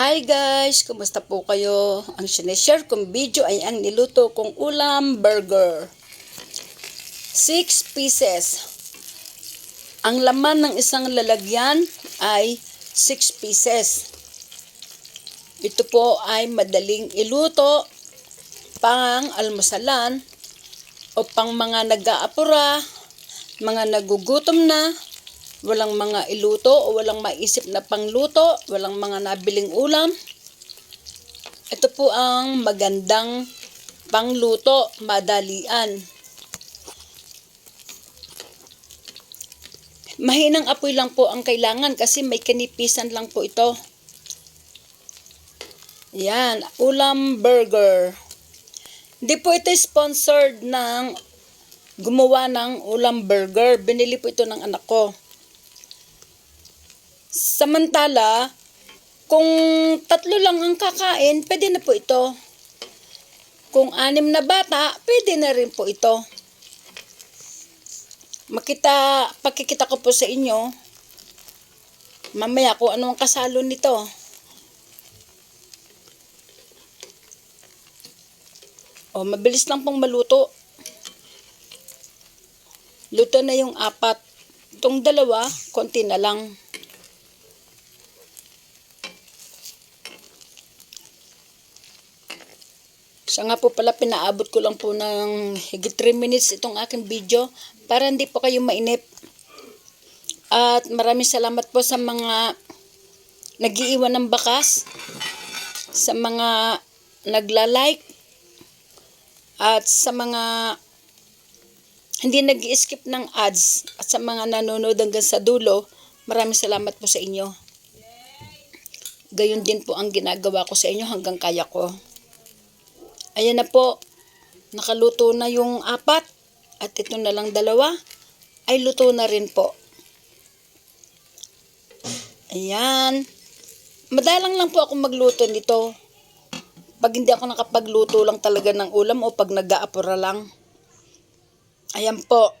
Hi guys! Kumusta po kayo? Ang sineshare kong video ay ang niluto kong ulam burger. 6 pieces. Ang laman ng isang lalagyan ay 6 pieces. Ito po ay madaling iluto pang almusalan o pang mga nag-aapura, mga nagugutom na, walang mga iluto o walang maisip na pangluto, walang mga nabiling ulam. Ito po ang magandang pangluto, madalian. Mahinang apoy lang po ang kailangan kasi may kanipisan lang po ito. Yan, ulam burger. Hindi po ito sponsored ng gumawa ng ulam burger. Binili po ito ng anak ko. Samantala, kung tatlo lang ang kakain, pwede na po ito. Kung anim na bata, pwede na rin po ito. Makita, pakikita ko po sa inyo, mamaya kung ano ang kasalo nito. O, mabilis lang pong maluto. Luto na yung apat. Itong dalawa, konti na lang. Siya nga po pala, pinaabot ko lang po ng higit 3 minutes itong aking video para hindi po kayo mainip. At maraming salamat po sa mga nagiiwan ng bakas, sa mga nagla-like, at sa mga hindi nag skip ng ads, at sa mga nanonood hanggang sa dulo, maraming salamat po sa inyo. Gayon din po ang ginagawa ko sa inyo hanggang kaya ko. Ayan na po. Nakaluto na yung apat. At ito na lang dalawa. Ay luto na rin po. Ayan. Madalang lang po ako magluto nito. Pag hindi ako nakapagluto lang talaga ng ulam o pag nag-aapura lang. Ayan po.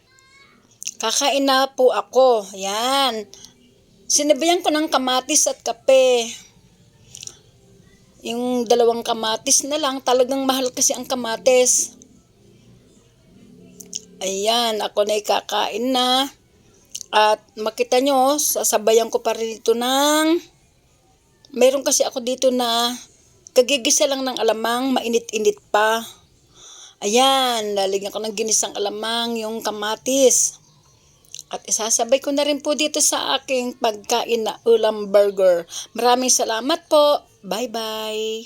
Kakain na po ako. Ayan. Sinabayan ko ng kamatis at kape. Yung dalawang kamatis na lang, talagang mahal kasi ang kamatis. Ayan, ako na ikakain na. At makita nyo, sasabayan ko pa rin ito ng... Meron kasi ako dito na kagigisa lang ng alamang, mainit-init pa. Ayan, lalagyan ko ng ginisang alamang yung kamatis. At isasabay ko na rin po dito sa aking pagkain na ulam burger. Maraming salamat po. Bye-bye.